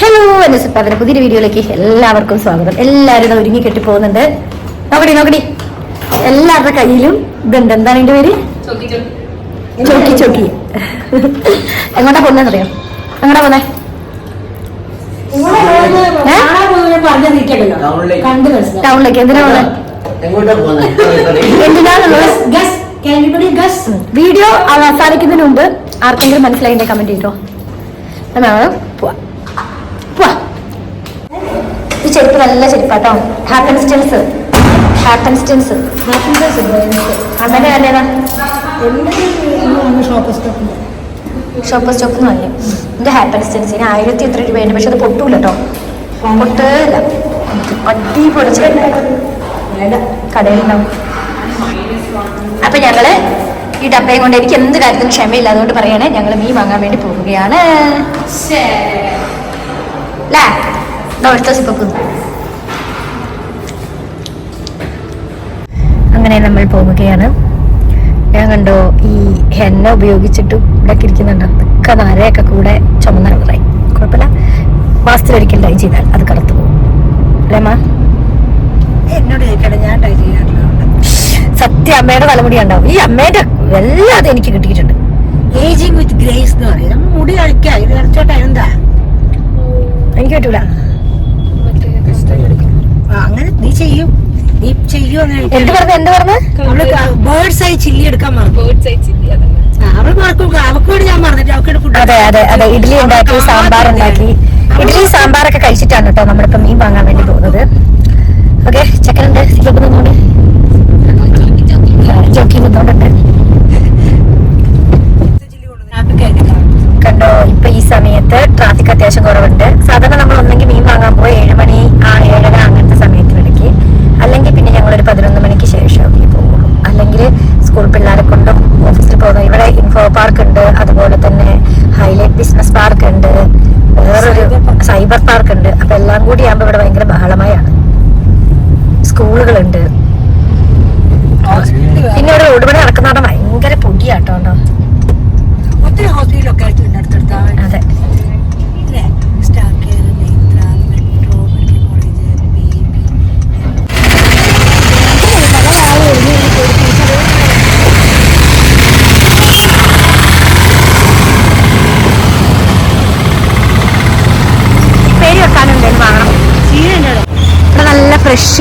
Hello എന്റെ സുപ്പാതിന്റെ പുതിയൊരു വീഡിയോയിലേക്ക് എല്ലാവർക്കും സ്വാഗതം. എല്ലാവരും ഒരുങ്ങി കെട്ടി പോകുന്നുണ്ട് നോക്കടി നോക്കടി. എല്ലാവരുടെ കയ്യിലും ഇതുണ്ട്. എന്താണ് എന്റെ പേര്? ചോക്കി ചോക്കി. എങ്ങോട്ടാ പോകുന്നറിയോ എങ്ങോട്ടാ പോന്നെ ടൗണിലേക്ക് എന്തിനാ പോകുന്നത് എന്തിനാണുള്ളത്? വീഡിയോ അവസാനിക്കുന്നതിന് മുമ്പ് ആർക്കെങ്കിലും മനസ്സിലായി കമന്റ് ചെയ്തോ. എന്നാ പോവാ പോവാ ചെരുപ്പ് നല്ല ചെരുപ്പാട്ടോ ഹാപ്പൻ സ്റ്റെൻസ് അമ്മയുടെ കാര്യം ഷോപ്പ് സ്റ്റോപ്പ് എന്ന് പറഞ്ഞു എന്റെ ഹാപ്പൻസ്റ്റൻസ് ഇനി ആയിരത്തി എത്ര രൂപയുണ്ട്? പക്ഷെ അത് പൊട്ടൂല കേട്ടോ പൊട്ടല്ല അടി പൊടിച്ച് കടയിലുണ്ടാവും. അപ്പൊ ഞങ്ങൾ ഈ ഡബ്ബയും കൊണ്ട് എനിക്ക് എന്ത് കാര്യത്തിനും ക്ഷമയില്ല. അതുകൊണ്ട് പറയണേ ഞങ്ങൾ മീൻ വാങ്ങാൻ വേണ്ടി പോവുകയാണ്. ല്ലേ? അടുത്ത സിപ്പക്ക് അങ്ങനെ നമ്മൾ പോവുകയാണ്. ഞാൻ കണ്ടോ ഈ ഹെന്ന ഉപയോഗിച്ചിട്ട് ഇവിടെ ഇരിക്കുന്നുണ്ട്. ഒക്കെ നാരയൊക്കെ കൂടെ ചുമന്ന കളറായി കുഴപ്പമില്ല മാസത്തിലൊരിക്കൽ ഡൈ ചെയ്താൽ അത് കറുത്തു പോകും. അല്ലേ മാ എന്നോട് ഞാൻ ട്രൈ ചെയ്യാറില്ല സത്യം അമ്മയുടെ തലമുടി ഉണ്ടാവും ഈ അമ്മയുടെ എല്ലാം അത് എനിക്ക് കിട്ടിയിട്ടുണ്ട്. ഏജിങ് വിത്ത് ഗ്രേസ് എന്ന് പറയും. മുടി കളിക്കാം ഇത് കളിച്ചോട്ടെ എന്താ എനിക്ക് പറ്റൂല. അങ്ങനെ നീ ചെയ്യൂ. നീ ചെയ്യും അങ്ങനെ എന്ത് പറഞ്ഞു എന്ത് പറഞ്ഞു? അവൾ ബേർഡ്സ് ആയി ചില്ലി എടുക്കാൻ അവൾ മറക്കും അവൾക്ക് വേണ്ടി ഞാൻ മറന്നിട്ട് അവൾക്ക് ഫുഡ് അതെ അതെ അതെ. ഇഡ്ഡലി ഉണ്ടാക്കി സാമ്പാർ ഉണ്ടാക്കി. ഇഡ്ഡലി സാമ്പാറൊക്കെ കഴിച്ചിട്ടാണ് കേട്ടോ നമ്മളിപ്പോ മീൻ വാങ്ങാൻ വേണ്ടി പോകുന്നത്. ഓക്കെ ചക്കനുണ്ട്. സിലപ്പ് നിന്നോണ്ട് ജോക്കി നിന്നോണ്ടുണ്ട് കണ്ടോ ഇപ്പൊ ഈ സമയത്ത് ട്രാഫിക് അത്യാവശ്യം കുറവുണ്ട്. സാധാരണ നമ്മൾ അതുപോലെ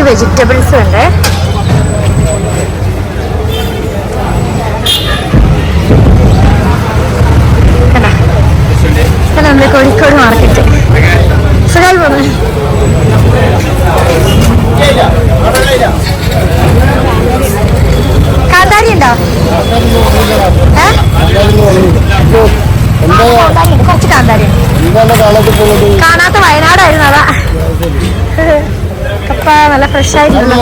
വെജിറ്റബിൾസ് ഉണ്ട് കണ്ടോ? ഇതാണ് നമ്മുടെ കോഴിക്കോട് മാർക്കറ്റ് സുഖമായി പോകുന്നു കാന്താരി ഉണ്ടോ ഏ? കാന്താരി ഉണ്ട് കുറച്ച് കാന്താരി ഉണ്ട് കാണാത്ത വയനാടായിരുന്നു അതാ കപ്പ നല്ല ഫ്രഷ് ആയിട്ടുള്ള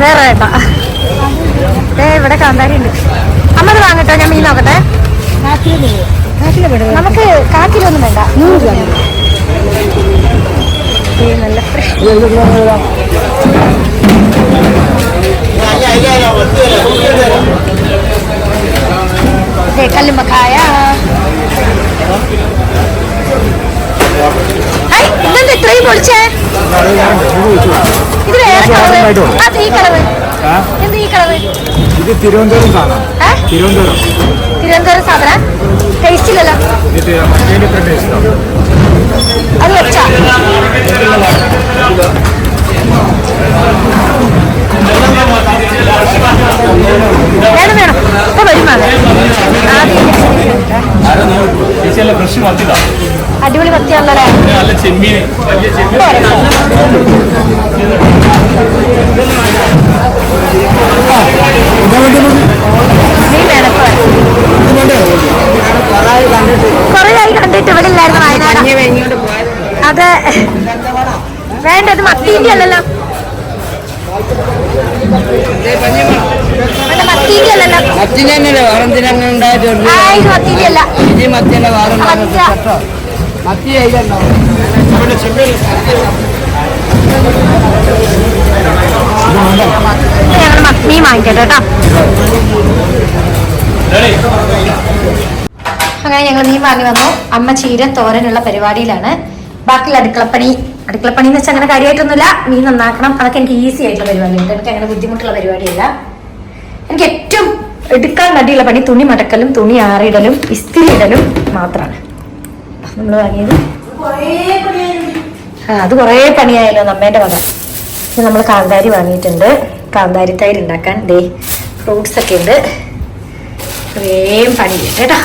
വേറെ ഏട്ടാ ഏ ഇവിടെ കാന്താരി ഉണ്ട് അമ്മ വാങ്ങട്ടോ ഞാൻ മീൻ നോക്കട്ടെ. നമുക്ക് കാക്കിലൊന്നും വേണ്ട. നല്ല ഫ്രഷ് കല്ലുമ്മക്കായ. ഇതെന്താ ഇത്രയും പൊളിച്ചേ? ഇത് തിരുവനന്തപുരം സാധനം? തിരുവനന്തപുരം. തിരുവനന്തപുരം സാധനം? ടേസ്റ്റ് ഇല്ലല്ലോ. അത് വെച്ചാ. വേണം വേണം. ഇപ്പൊ വരും ആദ്യം ചേച്ചിയല്ല ഫ്രഷ് മത്തിതാ അടിപൊളി വേണം കൊറേ ആയി കണ്ടിട്ട് ഇവിടെ ഇല്ലായിരുന്നു വയനാട്. അത്. വേണ്ടത് മത്തീന്റെ അല്ലല്ലോ. വേണ്ട, മത്തീന്റെ അല്ലല്ലോ. മത്തിനല്ലേ വേറെന്തിനാ അല്ല. ഇത് മത്തിയല്ല വേറെ. മത്തി അതിലുണ്ടാവും ഞങ്ങൾ മത്തിയും വാങ്ങിക്കട്ടെ കേട്ടോ. അങ്ങനെ ഞങ്ങൾ മീൻ വാങ്ങി വന്നു അമ്മ ചീര തോരനുള്ള പരിപാടിയിലാണ്. ബാക്കിയുള്ള അടുക്കളപ്പണി അടുക്കളപ്പണി എന്ന് വെച്ചാൽ അങ്ങനെ കാര്യമായിട്ടൊന്നുമില്ല. മീൻ നന്നാക്കണം. അതൊക്കെ എനിക്ക് ഈസി ആയിട്ടുള്ള പരിപാടിയുണ്ട് എനിക്ക് അങ്ങനെ ബുദ്ധിമുട്ടുള്ള പരിപാടിയല്ല. എനിക്ക് ഏറ്റവും എടുക്കാൻ കണ്ടിയുള്ള പണി തുണി മടക്കലും തുണി ആറിയിടലും ഇസ്തിരി ഇടലും മാത്രമാണ്. നമ്മൾ വാങ്ങിയത്. ആ അത് കുറേ പണിയായല്ലോ നമ്മേന്റെ വക ഇത് നമ്മൾ കാന്താരി വാങ്ങിയിട്ടുണ്ട്. കാന്താരി തൈര് ഉണ്ടാക്കാൻ. ദേ ഫ്രൂട്ട്സ് ഒക്കെ ഉണ്ട്. വേഗം പണി കേട്ടാ.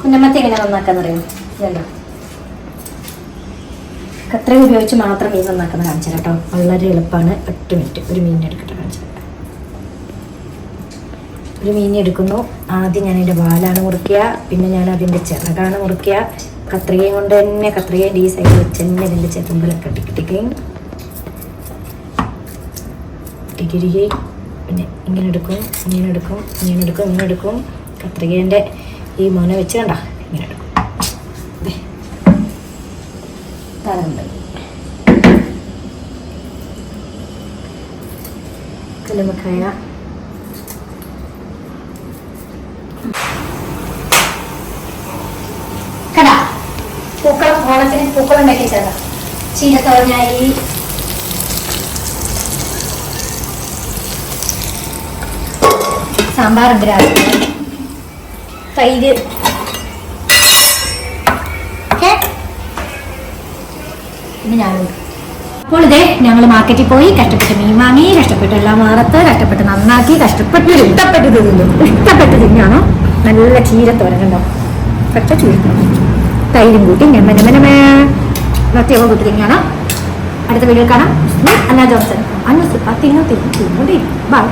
കുഞ്ഞമ്മത്തി എങ്ങനെ നന്നാക്കാന്ന് അറിയോ? ഇതല്ലോ കത്രയും ഉപയോഗിച്ച് മാത്രം മീൻ നന്നാക്കുന്ന കാണിച്ചാൽ കേട്ടോ. വളരെ എളുപ്പമാണ്. ഒറ്റ മിനിറ്റ്. ഒരു മീൻ എടുക്കട്ടെ കാണിച്ചു തരാം. ഒരു മീൻ എടുക്കുന്നു. ആദ്യം ഞാൻ അതിന്റെ വാലാണ് മുറിക്കുക പിന്നെ ഞാൻ അതിന്റെ ചിറകാണ് മുറിക്കുക കത്രികയും കൊണ്ട് തന്നെ കത്രികേന്റെ ഈ സൈഡ് വെച്ച് തന്നെ ഇതിന്റെ ചെറുമ്പലൊക്കെ ടിക്കിട്ടിക്കുകയും ടിക്കിരിക്കുകയും പിന്നെ ഇങ്ങനെ എടുക്കും ഇങ്ങനെ എടുക്കും ഇങ്ങനെ എടുക്കും ഇങ്ങനെ എടുക്കും. കത്രികേന്റെ ഈ മോനെ വെച്ച് കണ്ട ഇങ്ങനെ എടുക്കും. കല്ലുമക്കായ കടാ പൂക്കളം പൂക്കളം ഉണ്ടാക്കി ചേട്ടാ ചീനത്തോരനായി സാമ്പാറുണ്ട് രാവിലെ. തൈര്? പിന്നെ ഞാനുണ്ട് അപ്പോൾ ഇതേ ഞങ്ങൾ മാർക്കറ്റിൽ പോയി കഷ്ടപ്പെട്ട് മീൻ വാങ്ങി കഷ്ടപ്പെട്ട് എല്ലാം വറുത്ത് കഷ്ടപ്പെട്ട് നന്നാക്കി കഷ്ടപ്പെട്ട് ഇഷ്ടപ്പെട്ട് തിന്നു. ഇഷ്ടപ്പെട്ട് തിന്നാണോ? നല്ല ചീരത്തോരനുണ്ടോ പച്ച ചീരത്തോരൻ തൈരും കൂട്ടി നെമ്മ നെമ്മ നെമ്മ പ്രത്യേകം കൂട്ടി തിന്നാണോ അടുത്ത വീഡിയോ കാണാം. അല്ല ജോൺസൺ അന്നസ് തിന്നു തിന്നു തിന്നു ബൈ